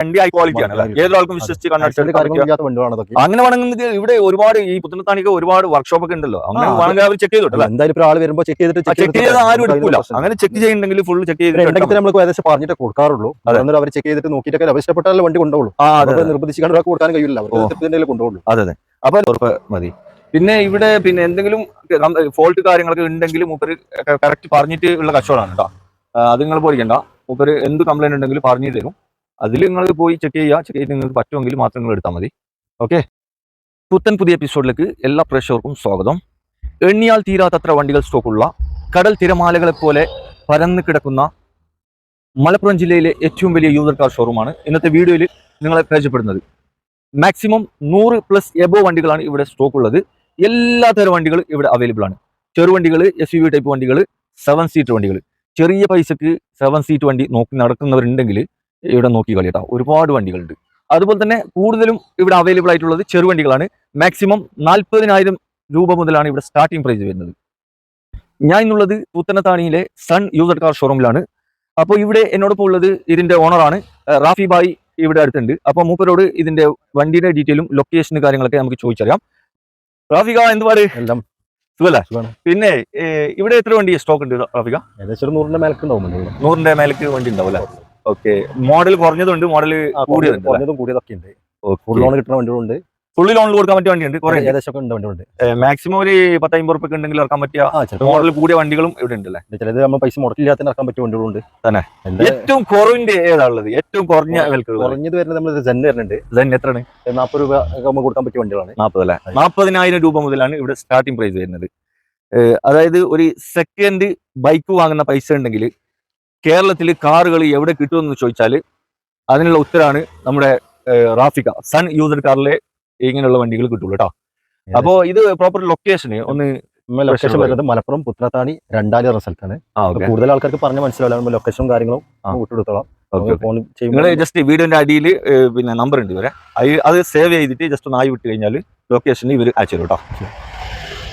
വണ്ടി high quality ആണ്. ഏതൊരാൾക്കും വിശ്വസിച്ച് അങ്ങനെ വേണമെങ്കിൽ ഇവിടെ ഒരുപാട് ഈ പുത്തനത്താണിക്ക് ഒരുപാട് വർക്ക്ഷോപ്പ് ഒക്കെ ഉണ്ടല്ലോ. അങ്ങനെ വേണമെങ്കിൽ അവർ ചെക്ക് ചെയ്തോട്ടെ എന്തായാലും ചെക്ക് ചെയ്തിട്ട് ചെക്ക് ചെയ്ത് ആരും എടുക്കില്ല അങ്ങനെ ചെക്ക് ചെയ്യുന്നുണ്ടെങ്കിൽ ഫുൾ ചെക്ക് ചെയ്തിട്ട് നമ്മൾ ഏകദേശം പറഞ്ഞിട്ട് കൊടുക്കാറുള്ളൂ. അതെ. എന്നിട്ട് അവർ ചെക്ക് ചെയ്തിട്ട് നോക്കിയിട്ടൊക്കെ അവശ്യപ്പെട്ടാലും വണ്ടി കൊണ്ടുപോകുള്ളൂ നിർബന്ധിച്ചിട്ട് ഒരാൾക്ക് കൊടുക്കാൻ കഴിയില്ല. അതെ അതെ. അപ്പൊ മതി. പിന്നെ ഇവിടെ പിന്നെ എന്തെങ്കിലും ഫോൾട്ട് കാര്യങ്ങളൊക്കെ ഉണ്ടെങ്കിലും മൂപ്പര് കറക്റ്റ് പറഞ്ഞിട്ട് ഉള്ള കച്ചവടമാണ് കേട്ടോ. അത് നിങ്ങൾ പോയിരിക്കണ്ട മൂപ്പര് എന്ത് കംപ്ലൈന്റ് ഉണ്ടെങ്കിലും പറഞ്ഞിട്ട് തരും. അതിൽ നിങ്ങൾ പോയി ചെക്ക് ചെയ്യുക. ചെക്ക് ചെയ്ത് നിങ്ങൾക്ക് പറ്റുമെങ്കിൽ മാത്രം നിങ്ങൾ എടുത്താൽ മതി. ഓക്കെ പുത്തൻ പുതിയ എപ്പിസോഡിലേക്ക് എല്ലാ പ്രേക്ഷകർക്കും സ്വാഗതം. എണ്ണിയാൽ തീരാത്തത്ര വണ്ടികൾ സ്റ്റോക്കുള്ള കടൽ തിരമാലകളെ പോലെ പരന്നു കിടക്കുന്ന മലപ്പുറം ജില്ലയിലെ ഏറ്റവും വലിയ യൂസർ കാർ ഷോറൂമാണ് ഇന്നത്തെ വീഡിയോയിൽ നിങ്ങളെ പരിചയപ്പെടുന്നത്. മാക്സിമം നൂറ് പ്ലസ് എബോ വണ്ടികളാണ് ഇവിടെ സ്റ്റോക്ക് ഉള്ളത്. തരം വണ്ടികൾ ഇവിടെ അവൈലബിൾ ആണ്. ചെറുവണ്ടികൾ എസ് ടൈപ്പ് വണ്ടികൾ സെവൻ സീറ്റ് വണ്ടികൾ ചെറിയ പൈസക്ക് സെവൻ സീറ്റ് വണ്ടി നോക്കി നടക്കുന്നവരുണ്ടെങ്കിൽ ഇവിടെ നോക്കി കളി കേട്ടോ ഒരുപാട് വണ്ടികളുണ്ട്. അതുപോലെ തന്നെ കൂടുതലും ഇവിടെ അവൈലബിൾ ആയിട്ടുള്ളത് ചെറുവണ്ടികളാണ് മാക്സിമം നാൽപ്പതിനായിരം രൂപ മുതലാണ് ഇവിടെ സ്റ്റാർട്ടിംഗ് പ്രൈസ് വരുന്നത്. ഞാൻ ഇന്നുള്ളത് പുത്തനത്താണിയിലെ സൺ യൂസർ കാർ ഷോറൂമിലാണ് അപ്പോൾ ഇവിടെ എന്നോടൊപ്പം ഉള്ളത് ഇതിന്റെ ഓണറാണ് റാഫി ബായി ഇവിടെ അടുത്തുണ്ട്. അപ്പോൾ മൂപ്പരോട് ഇതിന്റെ വണ്ടിയുടെ ഡീറ്റെയിലും ലൊക്കേഷനും കാര്യങ്ങളൊക്കെ നമുക്ക് ചോദിച്ചറിയാം. റാഫിക എന്ത് എല്ലാം സുഖല്ലേ? സുഖാണ്. പിന്നെ ഇവിടെ എത്ര വണ്ടി സ്റ്റോക്ക് ഉണ്ട് റാഫിക? ഏകദേശം ഒരു നൂറിന്റെ മേലക്ക് മേലേക്ക് വണ്ടി ഉണ്ടാവും അല്ലേ? ഓക്കെ. മോഡൽ കുറഞ്ഞതുണ്ട് മോഡൽ കൂടിയതുണ്ട് കുറഞ്ഞതും കൂടിയതൊക്കെ ഉണ്ട് ഫുൾ ലോൺ കിട്ടുന്ന വണ്ടികളുണ്ട് ഫുള്ളി ലോണിൽ കൊടുക്കാൻ പറ്റിയ വണ്ടിയുണ്ട് കുറെ ഏകദേശം ഉണ്ട് വണ്ടികളുണ്ട്. മാക്സിമം ഒരു പത്തമ്പത് റുപ്യ ഉണ്ടെങ്കിൽ ഇറക്കാൻ പറ്റിയ മോഡൽ കൂടിയ വണ്ടികളും ഇവിടെ ഉണ്ടല്ലേ ചിലത് നമ്മൾ പൈസ മുടക്കില്ലാത്ത ഇറക്കാൻ പറ്റിയ വണ്ടികളുണ്ട് തന്നെ? ഏറ്റവും കുറവിന്റെ ഏതാണുള്ളത്? ഏറ്റവും കുറഞ്ഞ കുറഞ്ഞത് വരുന്നത് നമ്മൾ ജെൻ വരുന്നുണ്ട്. ജെൻ എത്രയാണ്? നാൽപ്പത് രൂപ കൊടുക്കാൻ പറ്റിയ വണ്ടികളാണ്. നാൽപ്പത് അല്ലേ. നാൽപ്പതിനായിരം രൂപ മുതലാണ് ഇവിടെ സ്റ്റാർട്ടിംഗ് പ്രൈസ് വരുന്നത്. അതായത് ഒരു സെക്കൻഡ് ബൈക്ക് വാങ്ങുന്ന പൈസ ഉണ്ടെങ്കിൽ കേരളത്തിൽ കാറുകൾ എവിടെ കിട്ടുമെന്ന് ചോദിച്ചാൽ അതിനുള്ള ഉത്തരാണ് നമ്മുടെ റാഫിക്ക റാഫിക. സൺ യൂസർ കാറിലെ ഇങ്ങനെയുള്ള വണ്ടികൾ കിട്ടുള്ളൂ കേട്ടോ. അപ്പോ ഇത് പ്രോപ്പർ ലൊക്കേഷന് ഒന്ന് ലൊക്കേഷൻ വരുന്നത് മലപ്പുറം പുത്രത്താണി രണ്ടാലി എന്ന സ്ഥലത്താണ് കൂടുതൽ ആൾക്കാർക്ക് പറഞ്ഞ മനസ്സിലാവില്ല. ലൊക്കേഷനും കാര്യങ്ങളും. വിട്ടുകൊടുത്തോളാം. നിങ്ങൾ ജസ്റ്റ് വീടിന്റെ അടിയിൽ പിന്നെ നമ്പർ ഉണ്ട് ഇവരെ അത് സേവ് ചെയ്തിട്ട് ജസ്റ്റ് ഒന്ന് ആയി വിട്ട് കഴിഞ്ഞാൽ ലൊക്കേഷനിൽ ഇവർ അയച്ചു തരും കേട്ടോ.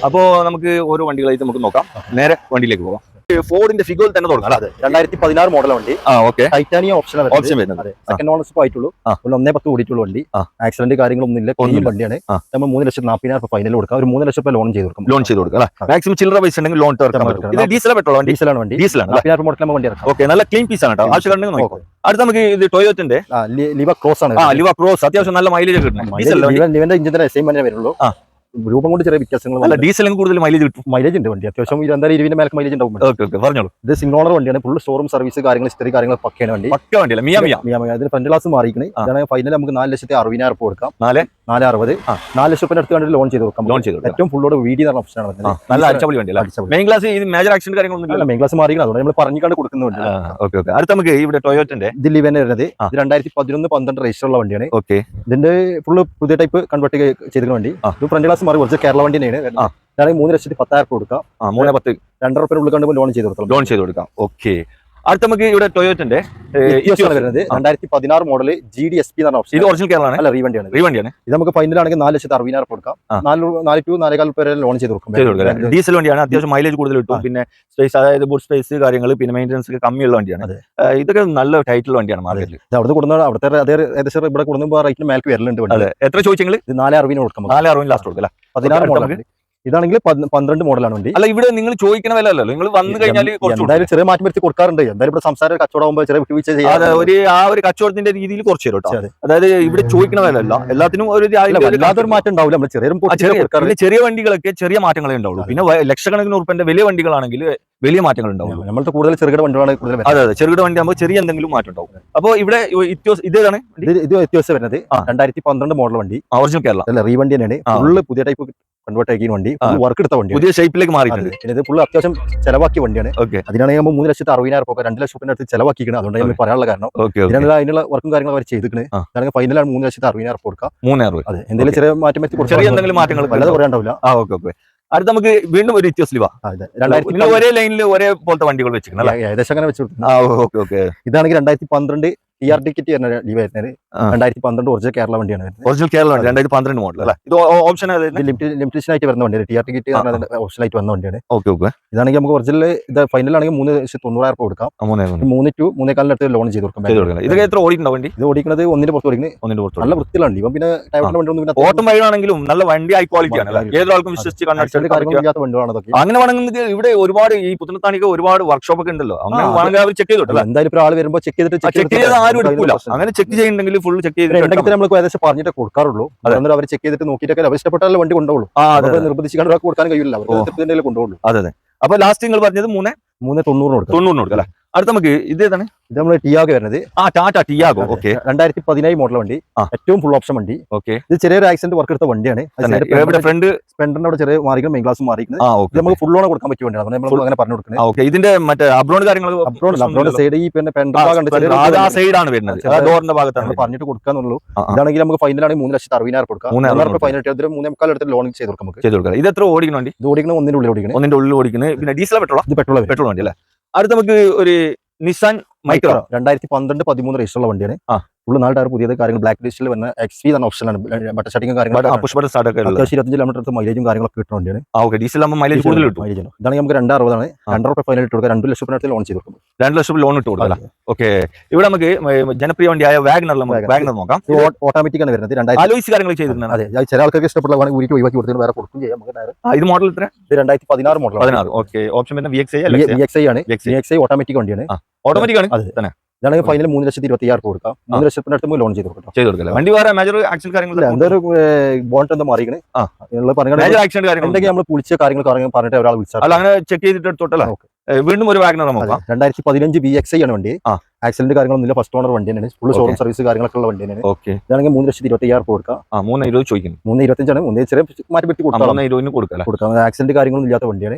അപ്പോൾ നമുക്ക് ഓരോ വണ്ടികളായിട്ട് നമുക്ക് നോക്കാം. നേരെ വണ്ടിയിലേക്ക് പോകാം. ഫോർഡിന്റെ ഫിഗോയിൽ തന്നെ തുടങ്ങാം അതെ രണ്ടായിരത്തി പതിനാറ് മോഡൽ വണ്ടി. ടൈറ്റാനിയ ഓപ്ഷൻ ഓപ്ഷൻ വരുന്നത്. സെക്കൻഡ് ഓണർഷിപ്പ് ആയിട്ടുള്ളൂ ഒന്നേ പത്ത് കൂടിയിട്ടുള്ള വണ്ടി. ആക്സിഡന്റ് കാര്യങ്ങളൊന്നും ഇല്ല. ഒന്നുമില്ല. വണ്ടിയാണ്. നമ്മൾ മൂന്ന് ലക്ഷത്തി നാൽപ്പതിനായിരം രൂപ ഫൈനൽ കൊടുക്കാം. ഒരു മൂന്ന് ലക്ഷം രൂപ ലോൺ ചെയ്ത് കൊടുക്കും. ലോൺ ചെയ്ത് കൊടുക്കാം. മാക്സിമം ചില്ലറ പൈസ ഉണ്ടെങ്കിൽ ലോൺ തീർക്കാൻ ഡീസൽ പെട്രോൾ വണ്ടി? ഡീസലാണ് വണ്ടി. ഡീസലാണ്? നാൽപ്പതിനായിരം നമുക്ക് വണ്ടി ഇറക്കാം. ഓക്കെ നല്ല ക്ലീൻ പീസ് ആണ് കേട്ടോ. നോക്കാം. അടുത്ത നമുക്ക് ഇത് ടൊയോത്തിന്റെ ലിവ ക്രോസ് ആണ് ലിവ ക്രോസ് അത്യാവശ്യം നല്ല മൈലേജ് കിട്ടുന്നത് ഇഞ്ചിന്റെ സെയിം തന്നെ വരുള്ളൂ. രൂപം കൊണ്ട് ചെറിയ വ്യത്യാസങ്ങൾ അല്ല ഡീസലും കൂടുതൽ മൈലേജ് കിട്ടും. മൈലേജ് ഉണ്ട് വണ്ടി. അത്യാവശ്യം എന്തായാലും ഇരുപതിന്റെ മേലേക്ക് മൈലേജ് ഉണ്ടാവും ഓക്കെ ഓക്കെ പറഞ്ഞോളൂ. ഇത് സിംഗോളർ വണ്ടിയാണ്. ഫുൾ ഷോറൂം സർവീസ് കാര്യങ്ങൾ ഹിസ്റ്ററി കാര്യങ്ങൾ പക്കയാണ് വണ്ടി. പക്ക വണ്ടിയല്ല? മിയാമിയ? മിയാമിയ. അതിന് ഫ്രണ്ട് ഗ്ലാസ് മാറിയിരിക്കുന്നത് ഫൈനൽ നമുക്ക് നാല് ലക്ഷത്തി അറുപതിനായിരം കൊടുക്കാം. നാല്? നാല് അറുപത്. ആ. നാല് ലക്ഷം രൂപ അടുത്ത് കണ്ടിട്ട് ലോൺ ചെയ്ത് കൊടുക്കാം ലോൺ ചെയ്ത് ഏറ്റവും ഫുള്ളോട് വീഡിയോ എന്ന് പറഞ്ഞ ഓപ്ഷനാണ് ആ, നല്ല അടിച്ചപൊളി വണ്ടി. മെയിൻ ക്ലാസ് ഈ മേജർ ആക്സിഡന്റ് കാര്യങ്ങളൊന്നും ഇല്ല മെയിൻ ക്ലാസ് മാറിക്കണം അതുകൊണ്ട് നമ്മൾ പറഞ്ഞിക്കാണ്ട് കൊടുക്കുന്നുണ്ട് ഓക്കെ ഓക്കെ അടുത്ത നമുക്ക് ഇവിടെ ടൊയോറ്റന്റെ ദില്ലി തന്നെ വരുന്നത്. രണ്ടായിരത്തി പതിനൊന്ന് പന്ത്രണ്ട് രജിസ്റ്റർ ഉള്ള വണ്ടിയാണ്. ഓക്കെ ഇതിന്റെ ഫുള്ള് പുതിയ ടൈപ്പ് കൺവേർട്ട് ചെയ്തിരുന്ന വണ്ടി. ഇത് ഫ്രണ്ട് ക്ലാസ് മാറി കുറച്ച് കേരള വണ്ടി തന്നെയാണ്. ഞാനെങ്കിൽ മൂന്ന് ലക്ഷത്തി പത്തായിരം കൊടുക്കാം. മൂന്ന് പത്ത്. രണ്ടര റുപ്യ ഉള്ളിൽ കണ്ട് ലോൺ ചെയ്ത് കൊടുക്കാം. ലോൺ ചെയ്ത് കൊടുക്കാം. ഓക്കെ അടുത്ത നമുക്ക് ഇവിടെ ടൊയോറ്റന്റെ വരുന്നത്. രണ്ടായിരത്തി പതിനാറ് model G D S P എന്നാണ് ഇത് ഓപ്ഷൻ ഒറിജിനൽ കേരളമാണ് അല്ല റീവണ്ടിയാണ്. റീവണ്ടിയാണ് ഇത് നമുക്ക് ഫൈനൽ ആണെങ്കിൽ നാല് ലക്ഷത്തി അറുപതിനായിരം കൊടുക്കാം. നാല് നാല് ടു നാലേകാൽ പേരെ ലോൺ ചെയ്ത് കൊടുക്കും. ഡീസൽ വണ്ടിയാണ് അത്യാവശ്യം മൈലേജ് കൂടുതൽ കിട്ടും. പിന്നെ സ്പേസ് അതായത് ബുഡ് സ്പേസ് കാര്യങ്ങൾ പിന്നെ മെയിന്റനൻസ് ഒക്കെ കമ്മിയുള്ള വണ്ടിയാണ്. ഇതൊക്കെ നല്ല ടൈറ്റിൽ വണ്ടിയാണ് മാർക്കറ്റിൽ അവിടെ കൊടുക്കുന്ന അവിടുത്തെ അതേ ഏകദേശം ഇവിടെ കൊടുക്കുമ്പോൾ റേറ്റിന് മേൽക്ക് വരലുണ്ട് എത്ര ചോദിച്ചെങ്കിൽ ഇത് നാല് അറുപതിന് കൊടുക്കാം. നാല് അറുപതിന് ലാസ്റ്റ് കൊടുക്കാം പതിനാറ് മോഡൽ ഇതാണെങ്കിൽ പന്ത്- പന്ത്രണ്ട് മോഡലാണ് വണ്ടി. അല്ല ഇവിടെ നിങ്ങൾ ചോദിക്കണ വില അല്ലല്ലോ. നിങ്ങൾ വന്നു കഴിഞ്ഞാൽ എന്തായാലും ചെറിയ മാറ്റം വരുത്തി കൊടുക്കാറുണ്ട്. എന്തായാലും ഇവിടെ സംസാര കച്ചവടമാകുമ്പോൾ ചെറിയ വിട്ടുവീഴ്ച ചെയ്യാം. ഒരു ആ ഒരു കച്ചവടത്തിന്റെ രീതിയിൽ കുറച്ച് തരും കേട്ടോ. അതായത് ഇവിടെ ചോദിക്കണ വില അല്ല. എല്ലാത്തിനും ഒരു വല്ലാത്തൊരു മാറ്റം ഉണ്ടാവില്ല. നമ്മൾ ചെറിയ ചെറിയ വണ്ടികളൊക്കെ ചെറിയ മാറ്റങ്ങളേ ഉണ്ടാവുള്ളൂ. പിന്നെ ലക്ഷക്കണക്കിന് ഉറുപ്പന്റെ വലിയ വണ്ടികളാണെങ്കിൽ വലിയ മാറ്റങ്ങൾ ഉണ്ടാവും നമ്മൾ കൂടുതൽ ചെറുകിട വണ്ടികളാണ് കൂടുതൽ. അതെ അതെ. ചെറുകിട വണ്ടി ആകുമ്പോൾ ചെറിയ എന്തെങ്കിലും മാറ്റം ഉണ്ടാവും അപ്പോൾ ഇവിടെ ഇത്യോസ് ഇതാണ് ഇത് വ്യത്യാസം വരുന്നത് രണ്ടായിരത്തി പന്ത്രണ്ട് മോഡൽ വണ്ടി. ഒറിജിനൽ കേരള. അല്ല റീ വണ്ടി തന്നെയാണ്. ഫുള്ള് പുതിയ ടൈപ്പ് കൺവേർട്ട് ആക്കിയ വണ്ടി. വർക്ക് എടുത്ത വണ്ടി പുതിയ ഷേപ്പിലേക്ക് മാറിയിട്ടുണ്ട്. പിന്നെ ഇത് ഫുള്ള് അത്യാവശ്യം ചെലവാക്കിയ വണ്ടിയാണ്. ഓക്കെ. അതിനാണെങ്കിൽ നമ്മൾ മൂന്ന് ലക്ഷത്തി അറുപതിനായിരം രൂപ രണ്ട് ലക്ഷം അടുത്ത് ചെലവാക്കിക്കണം അതുകൊണ്ട് നമ്മൾ പറയാനുള്ള കാരണം. ഇതിനുള്ള അതിനുള്ള വർക്കും കാര്യങ്ങളും അവർ ചെയ്തിട്ടുണ്ട് കാരണം ഫൈനലാണ് മൂന്ന് ലക്ഷത്തി അറുപതിനായിരം രൂപ മൂന്നായിരം അതെ. എന്തെങ്കിലും ചെറിയ മാറ്റം വെച്ച്. ചെറിയ എന്തെങ്കിലും മാറ്റങ്ങൾ പറയാനുണ്ടാവില്ല പറയാണ്ടാവില്ല ആ ഓക്കെ ഓക്കെ. അടുത്ത നമുക്ക് വീണ്ടും ഒരു വ്യത്യാസം ലിവ ആ, ഇത് രണ്ടായിരത്തി നിങ്ങൾ ഒരേ ലൈനിൽ ഒരേ പോലത്തെ വണ്ടികൾ വെച്ചിരിക്കണം ഏകദേശം അങ്ങനെ വെച്ചു ഓക്കെ ഓക്കെ. ഇതാണെങ്കിൽ രണ്ടായിരത്തി പന്ത്രണ്ട് ടി ആർ ടിക്കറ്റ് വരുന്ന വരുന്നത് ആ. രണ്ടായിരത്തി പന്ത്രണ്ട് ഒറിജിനൽ കേരള വണ്ടിയാണ് വരുന്നത്. ഒറിജിനൽ കേരള വണ്ടി രണ്ടായിരത്തി പന്ത്രണ്ട് മോഡൽ അല്ലേ? ഇത് ഓപ്ഷൻ ലിമിറ്റേഷൻ ആയിട്ട് വരുന്ന വണ്ടിയാണ്. T R D kit option ആയിട്ട് വന്ന വണ്ടിയാണ്. ഓക്കെ ഓക്കെ ഇതാണെങ്കിൽ നമുക്ക് ഒറിജിനൽ ഇത് ഫൈനൽ ആണെങ്കിൽ മൂന്ന് ലക്ഷത്തി തൊണ്ണൂറായിരം രൂപ കൊടുക്കാം. മൂന്നേ ടു മൂന്നേക്കാലിന് അടുത്ത് ലോൺ ചെയ്ത് കൊടുക്കാം ഇത് എത്ര ഓടിക്കുന്ന വണ്ടി? ഇത് ഓടിക്കുന്നത് ഒന്നിന് പുറത്ത് ഓടിക്കുന്നത് ഒന്നിന്റെ പുറത്ത് നല്ല വൃത്തിയിലാണ് ഇപ്പം പിന്നെ ടൈമിന്റെ വണ്ടി ഒന്നും പിന്നെ ഓട്ടം വഴിയാണെങ്കിലും നല്ല വണ്ടി ഹൈ ക്വാളിറ്റി ആണ് ഏത് ആൾക്കും ഏതൊരാൾക്കും വിശ്വസിച്ച് ഇല്ലാത്ത വണ്ടികളാണ് അതൊക്കെ. അങ്ങനെ വേണമെങ്കിൽ ഇവിടെ ഒരുപാട് ഈ പുത്തനത്താണിക്ക് ഒരുപാട് വർക്ക്ഷോപ്പ് ഒക്കെ ഉണ്ടല്ലോ. അങ്ങനെ വേണമെങ്കിൽ അവർ ചെക്ക് ചെയ്തോട്ടെ എന്തായാലും ഇപ്പോൾ ആൾ വരുമ്പോൾ ചെക്ക് ചെയ്തിട്ട് ചെക്ക് ചെയ്ത് ആരും എടുക്കില്ല അങ്ങനെ ചെക്ക് ചെയ്യുന്നുണ്ടെങ്കിൽ ഫുൾ ചെക്ക് ചെയ്തിട്ട് നമ്മൾ ഏകദേശം പറഞ്ഞിട്ട് കൊടുക്കാറുള്ളൂ. അന്നേരം അവർ ചെക്ക് ചെയ്തിട്ട് നോക്കിയിട്ടൊക്കെ അവശ്യപ്പെട്ടാലും വണ്ടി അവർക്ക് നിർബന്ധിച്ചിട്ട് ഒരാൾക്ക് കൊടുക്കാൻ കഴിയില്ല അവർ കൊണ്ടുപോകുള്ളൂ അതെ അതെ. അപ്പൊ ലാസ്റ്റ് നിങ്ങൾ പറഞ്ഞത് മൂന്ന്? മൂന്ന് തൊണ്ണൂറിന് കൊടുക്കും. തൊണ്ണൂറിന് കൊടുക്കാം അല്ലേ? അടുത്ത നമുക്ക് ഇത് ഏതാണ്? ഇത് നമ്മുടെ ടിയാഗോ വരുന്നത്. ആ ടാറ്റ ടിയാഗോ. ഓക്കെ. രണ്ടായിരത്തി പതിനേഴ് മോഡൽ വണ്ടി. ഏറ്റവും ഫുൾ ഓപ്ഷൻ വണ്ടി. ഓക്കെ. ഇത് ചെറിയൊരു ആക്സിഡന്റ് വർക്ക് എടുത്ത വണ്ടിയാണ്. ഫ്രണ്ട് സ്പെൻഡറിന്റെ അവിടെ ചെറിയ മാറിക്കണം മെയിൻ ക്ലാസ് മാറിക്കുന്നത് നമുക്ക് ഫുൾ ഓൺ കൊടുക്കാൻ പറ്റിയ വണ്ടിയാണ്. നമ്മൾ അങ്ങനെ പറഞ്ഞു കൊടുക്കുന്നത്. ഓക്കെ. ഇതിന്റെ മറ്റേ അബ്രോൺ കാര്യങ്ങൾ അബ്രോഡ് അബ്രോഡ് സൈഡ് ഈ പിന്നെ സൈഡാണ് വരുന്നത്. ഡോറിന്റെ ഭാഗത്താണ് പറഞ്ഞിട്ട് കൊടുക്കാന്നുള്ളൂ. ഇതാണെങ്കിൽ നമുക്ക് ഫൈനലാണെങ്കിൽ മൂന്ന് ലക്ഷത്തി അറുപതിനായിരം കൊടുക്കാം. മൂന്ന് മൂന്നായിരം ഫൈനൽ ഒരു മൂന്നേ മുക്കാൽ എടുത്ത് ലോൺ ചെയ്ത് കൊടുക്കാം നമുക്ക്. ചെയ്ത് കൊടുക്കാം. ഇത് എത്ര ഓടിക്കുന്ന വണ്ടി? ഇത് ഓടിക്കുന്ന ഒന്നിന്റെ ഉള്ളിൽ ഓടിക്കുന്നത് ഒന്നിന്റെ ഉള്ളിൽ ഓടിക്കുന്നത് പിന്നെ ഡീസൽ പെട്രോൾ ഇത് പെട്രോൾ പെട്രോൾ വണ്ടി അല്ലേ? അടുത്ത നമുക്ക് ഒരു നിസാൻ മൈക്രോ രണ്ടായിരത്തി പന്ത്രണ്ട് പതിമൂന്ന് രജിസ്റ്ററുള്ള വണ്ടിയാണ്. ഉള്ള നാല് ടയർ പുതിയത് കാര്യങ്ങൾ ബ്ലാക്ക് ലിസ്റ്റിൽ വന്ന എക്സ് വി എന്ന ഓപ്ഷനാണ് ബട്ടർ ഷട്ടിങ്ങും കാര്യങ്ങളും അത്യാവശ്യം ഇരുപത്തഞ്ച് കിലോമീറ്റർ അടുത്ത് മൈലേജും കാര്യങ്ങളൊക്കെ കിട്ടുന്ന വണ്ടിയാണ്. ഓക്കെ ഡീസൽ ആകുമ്പോൾ മൈലേജ് കൂടുതൽ കിട്ടും. മൈലേജ് ഇതാണ് നമുക്ക് രണ്ട് അറുപതാണ്. രണ്ടര റുപ്യ ഫൈനൽ ഇട്ട് കൊടുക്കുക. രണ്ട് ലക്ഷം രൂപ ലോൺ ചെയ്ത് കൊടുക്കും. രണ്ട് ലക്ഷം ലോൺ ഇട്ട് കൊടുക്കാം ഓക്കെ ഇവിടെ നമുക്ക് ജനപ്രിയ വണ്ടിയായ വാഗ്നർ വാഗ്നർ നോക്കാം. ഓട്ടോമാറ്റിക് ആണ് വരുന്നത്. രണ്ടായിരത്തി കാര്യങ്ങൾ ചെയ്തിരുന്നത് അതെ. ചില ആൾക്കാർക്ക് ഇഷ്ടപ്പെട്ട ഊരിക്ക് ഒഴിവാക്കി കൊടുത്തിട്ട് വേറെ കൊടുക്കും ചെയ്യാം. നമുക്ക് ഇത് മോഡൽ ഇത്ര ഇത് രണ്ടായിരത്തി പതിനാറ് മോഡൽ പതിനാറ്. ഓക്കെ ഓപ്ഷൻ പിന്നെ V X I V X I ആണ്. വി എക്സ് ഐ ഓട്ടോമാറ്റിക് വണ്ടിയാണ്. ഓട്ടോമാറ്റിക് ആണ്. അതെ. തന്നെ. ഇതാണെങ്കിൽ ഫൈനൽ മൂന്ന് ലക്ഷത്തി ഇരുപത്തി ആറ് കൊടുക്കാം. മൂന്ന് ലക്ഷത്തിന് അടുത്ത് ലോൺ ചെയ്ത് കൊടുക്കാം ചെയ്ത് കൊടുക്കല്ലേ വണ്ടി വേറെ മേജർ ആക്ഷൻ കാര്യങ്ങൾ എന്തൊരു ബോണ്ട് എന്താ മാറിക്കണേ എന്തെങ്കിലും നമ്മൾ പുളിച്ച കാര്യങ്ങൾ പറഞ്ഞിട്ട് ഒരാൾ വിളിച്ചാൽ അങ്ങനെ ചെക്ക് ചെയ്തിട്ട് എടുത്തോട്ടല്ല. വീണ്ടും ഒരു വാഗ്നർ നോക്കാം. രണ്ടായിരത്തി പതിനഞ്ച് ബി എക്സ് ഐ ആണ് വണ്ടി. ആ. ആക്സിഡന്റ് കാര്യങ്ങളൊന്നും ഇല്ല ഫസ്റ്റ് ഓണർ വണ്ടി തന്നെയാണ് ഫുൾ. ഷോറൂം സർവീസ് കാര്യങ്ങളൊക്കെ ഉള്ള വണ്ടി തന്നെയാണ് ഓക്കെ ഇതാണെങ്കിൽ മൂന്ന് ലക്ഷത്തി ഇരുപത്തി അയ്യായിരം കൊടുക്കാം. ആ മൂന്ന് ഇരുപത് ചോദിക്കുന്നു. മൂന്ന് ഇരുപത്തഞ്ചാണ് മൂന്ന് ചെറിയ മാറ്റി വെട്ടി കൊടുക്കാം ഇരുപതിന് കൊടുക്കാം കൊടുക്കാം. ആക്സിഡന്റ് കാര്യങ്ങളൊന്നും ഇല്ലാത്ത വണ്ടിയാണ്.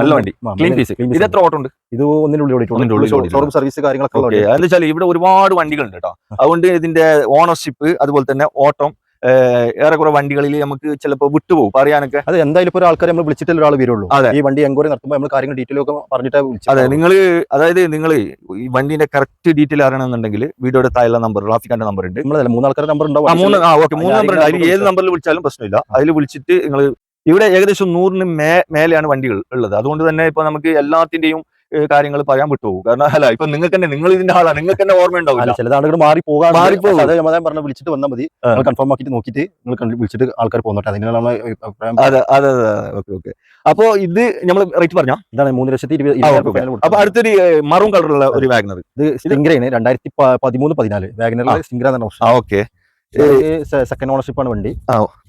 നല്ല വണ്ടി. ക്ലീൻ പീസ് ഇത് എത്ര ഓട്ടം ഉണ്ട് ഇത് ഒന്നിനുള്ളിൽ. ഷോറൂം സർവീസ് കാര്യങ്ങളൊക്കെ ഉള്ള വണ്ടി വണ്ടിയാണ്. എന്താ വെച്ചാൽ ഇവിടെ ഒരുപാട് വണ്ടികളുണ്ട് കേട്ടോ. അതുകൊണ്ട് ഇതിന്റെ ഓണർഷിപ്പ് അതുപോലെ തന്നെ ഓട്ടം ഏറെക്കുറെ വണ്ടികളിൽ നമുക്ക് ചിലപ്പോൾ വിട്ടുപോകും. പറയാനൊക്കെ അത് എന്തായാലും ഇപ്പോൾ ആൾക്കാർ നമ്മൾ വിളിച്ചിട്ടല്ലേ ഒരാൾ വരുള്ളൂ. അതെ. ഈ വണ്ടി എൻക്വയറി നടത്തുമ്പോൾ നമ്മൾ കാര്യങ്ങൾ ഡീറ്റെയിൽ ഒക്കെ പറഞ്ഞിട്ട് അതെ വിളിച്ചത് നിങ്ങൾ അതായത് നിങ്ങൾ ഈ വണ്ടിന്റെ കറക്റ്റ് ഡീറ്റെയിൽ അറിയണമെന്നുണ്ടെങ്കിൽ വീഡിയോയുടെ താഴെ നമ്പർ റാഫിക്കാന്റെ നമ്പർ ഉണ്ട്. നമ്മളല്ല മൂന്നാൾക്കാരുടെ നമ്പർ ഉണ്ടാവും. മൂന്ന് ആ ഓക്കെ മൂന്ന് നമ്പർ ഉണ്ട്. അതിൽ ഏത് നമ്പറിൽ വിളിച്ചാലും പ്രശ്നമില്ല. അതിൽ വിളിച്ചിട്ട് നിങ്ങൾ ഇവിടെ ഏകദേശം നൂറിന് മേ മേലെയാണ് വണ്ടികൾ ഉള്ളത്. അതുകൊണ്ട് തന്നെ ഇപ്പൊ നമുക്ക് എല്ലാത്തിന്റെയും കാര്യങ്ങൾ പറയാൻ വിട്ടുപോകും. കാരണം അല്ല ഇപ്പൊ നിങ്ങൾക്ക് തന്നെ നിങ്ങൾ ഇതിന്റെ ആളാണ് നിങ്ങൾക്ക് തന്നെ ഓർമ്മ ഉണ്ടാവില്ല. ചില ആളുകൾ മാറി പോകാൻ മാറിപ്പോകും. പറഞ്ഞ വിളിച്ചിട്ട് വന്നാൽ മതി. കൺഫേം ആക്കിയിട്ട് നോക്കിയിട്ട് നിങ്ങൾ വിളിച്ചിട്ട് ആൾക്കാർ പോന്നോട്ടെ. അതിനുള്ള അപ്പൊ അതെ അതെ അതെ ഓക്കെ ഓക്കെ. അപ്പോ ഇത് നമ്മൾ റേറ്റ് പറഞ്ഞ? ഇതാണ് മൂന്ന് ലക്ഷത്തി ഇരുപത് അപ്പൊ അടുത്തൊരു മറൂൺ കളറുള്ള ഒരു വാഗ്നർ ഇത് സ്റ്റിംഗ്രയാണ് രണ്ടായിരത്തി പതിമൂന്ന് പതിനാല്. വാഗനറിലെ സ്റ്റിംഗ്ര എന്ന ഓക്കെ. സെക്കൻഡ് ഓണർഷിപ്പ് ആണ് വണ്ടി.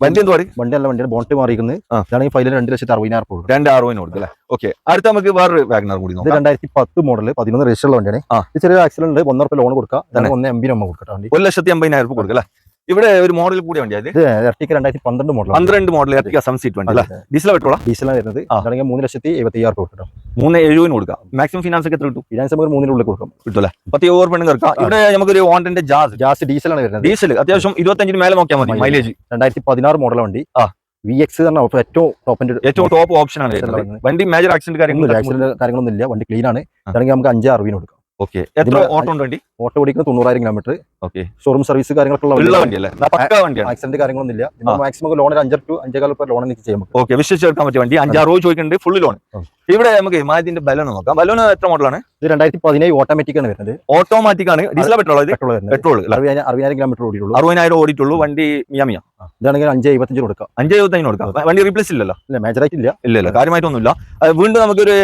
വണ്ടി എന്ത് പറയും വണ്ടി അല്ല വണ്ടിയുടെ ബോണ്ടി മാറിയിരിക്കുന്നത് ആ. ഈ ഫൈനൽ രണ്ട് ലക്ഷത്തി അറുപതിനായിരം കൊടുക്കും രണ്ട് അറുപതിന് കൊടുക്കും അല്ലേ? ഓക്കെ അടുത്ത നമുക്ക് വേറൊരു വാഗ്നർ കൂടി ഇത് രണ്ടായിരത്തി പത്ത് മോഡൽ പതിനൊന്ന് രജിസ്റ്റർ ഉള്ള വണ്ടിയാണ്. ചെറിയ ആക്സിഡന്റ് ഉണ്ട്. ഒന്നര ലോൺ കൊടുക്കാം. ഇതാണ് ഒന്ന് എം ബി നമ്മൾ കൊടുക്കട്ടെ വണ്ടി ഒരു ലക്ഷത്തി അമ്പതിനായിരം രൂപ കൊടുക്കും അല്ലേ? ഇവിടെ ഒരു മോഡൽ കൂടിയ വണ്ടി അത് എർട്ടിക്ക് രണ്ടായിരത്തി പന്ത്രണ്ട് മോഡൽ പന്ത്രണ്ട് മോഡൽ എത്തിയ സെവൻ സീറ്റ് വണ്ടി ഡീസൽ പെട്രോളാ ഡീസലാണ് വരുന്നത്. ഇതാണെങ്കിൽ മൂന്ന് ലക്ഷത്തി എഴുപത്തി രൂപ കൊടുക്കാം മൂന്ന് എഴുപതിന് കൊടുക്കാം. മാക്സിമം ഫിനാൻസ് ഒക്കെ എത്ര കിട്ടും? ഫിനാൻസ് നമുക്ക് മൂന്നിനുള്ളിൽ കൊടുക്കും. കിട്ടുമല്ലേ പത്ത് ഓവർ പെണ്ണും കിടക്കാം ഇവിടെ നമുക്കൊരു ഓണ്ടിന്റെ ജാസ് ജാസ് ഡീസലാണ് വരുന്നത്. ഡീസൽ അത്യാവശ്യം ഇരുപത്തഞ്ചിന് മേലെ നോക്കിയാൽ മതി. മൈലേജ് രണ്ടായിരത്തി പതിനാറ് മോഡൽ വണ്ടി. ആ. വി എക്സ് തന്നെ ഏറ്റവും ടോപ്പിന്റെ ഏറ്റവും ടോപ്പ് ഓപ്ഷൻ ആണ്. വണ്ടി മേജർ ആക്സിഡന്റ് കാര്യങ്ങൾ ആക്സിഡന്റ് കാര്യങ്ങളൊന്നും ഇല്ല. വണ്ടി ക്ലീൻ ആണ്. ഇതാണെങ്കിൽ നമുക്ക് അഞ്ച് അറുപതിന് കൊടുക്കാം. ഓക്കെ എത്ര ഓട്ടോ ഉണ്ട് വണ്ടി? ഓട്ടോ ഓടിക്കുന്നത് തൊണ്ണൂറായിരം കിലോമീറ്റർ ഓക്കെ. ഷോറൂം സർവീസ് കാര്യങ്ങളൊക്കെ ആക്സിഡന്റ് കാര്യങ്ങളൊന്നും ഇല്ല മാക്സിമം ലോൺ ഒരു അഞ്ചര ടു അഞ്ചേകാൽ രൂപ ലോൺ എനിക്ക്. ഓക്കെ വിശ്വസിച്ചെടുക്കാൻ പറ്റിയ വണ്ടി. അഞ്ചാറ് രൂപ ചോദിക്കുന്നുണ്ട് ഫുൾ ലോൺ. ഇവിടെ നമുക്ക് ഹിമാലയത്തിന്റെ ബലോൺ നോക്കാം. ബലോൺ എത്ര മോഡലാണ് ഇത് രണ്ടായിരത്തി പതിനേഴ് ഓട്ടോമാറ്റിക് ആണ് വരുന്നത്. ഓട്ടോമാറ്റിക് ആണ്. ഡീസൽ പെട്രോൾ പെട്രോൾ പെട്രോൾ അറുപതിനായിരം കിലോമീറ്റർ ഓടിയുള്ളൂ അറുപതിനായിരം ഓടിയിട്ടുള്ളൂ. വണ്ടി മിയാമിയ ഇതാണെങ്കിൽ അഞ്ച് എഴുപത്തഞ്ച് കൊടുക്കാം. അഞ്ച് എഴുപത്തഞ്ചിന് കൊടുക്കാം. വണ്ടി റീപ്ലേസ് ഇല്ലല്ലോ? ഇല്ല മേജറായിട്ട് ഇല്ല. ഇല്ല ഇല്ല. കാര്യമായിട്ടൊന്നുമില്ല. വീണ്ടും നമുക്കൊരു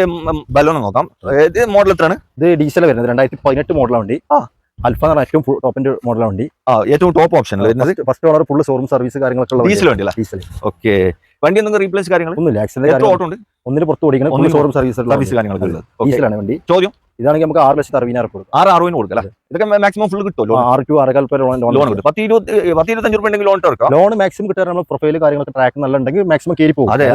ബലോൺ നോക്കാം. ഏത് മോഡൽ എത്രയാണ്? ഇത് ഡീസൽ വരുന്നത് രണ്ടായിരത്തി പതിനെട്ട് മോഡലാണ് വണ്ടി. ആ. അൽഫ എന്ന് പറഞ്ഞ ഏറ്റവും ടോപ്പിന്റെ മോഡലാണ് വണ്ടി. ആ ഏറ്റവും top option first owner full showroom service കാര്യങ്ങളൊക്കെ ഉള്ള ഡീസൽ വണ്ടി അല്ലേ ഡീസൽ ഓക്കെ വണ്ടി എന്തെങ്കിലും റീപ്ലേസ് കാര്യങ്ങൾ ഒന്നുമില്ല ആക്സിഡന്റ് ഒന്നിന് പുറത്ത് ഓടിക്കണം ഷോറൂം സർവീസ് സർവീസ് കാര്യങ്ങളൊക്കെ ഡീസലാണ് വണ്ടി. ചോദ്യം? ഇതാണെങ്കിൽ നമുക്ക് ആറ് ലക്ഷത്തി അറുപതിനായിരം കൊടുക്കും. ആറ് അറുപതിന് കൊടുക്കാം അല്ലേ? ഇതൊക്കെ മാക്സിമം ഫുൾ കിട്ടുമല്ലോ ആറ് ടു ആറ് കാലത്ത് ലോൺ ലോൺ കിട്ടും. പത്ത് ഇരുപത്തി പത്ത് ഇരുപത്തഞ്ച് രൂപ ഉണ്ടെങ്കിൽ ലോൺ എടുക്കാം ലോൺ മാക്സിമം കിട്ടാൻ നമ്മൾ പ്രൊഫൈൽ കാര്യങ്ങളൊക്കെ ട്രാക്ക് നല്ല ഉണ്ടെങ്കിൽ മാക്സിമം കയറി പോകും. അതെ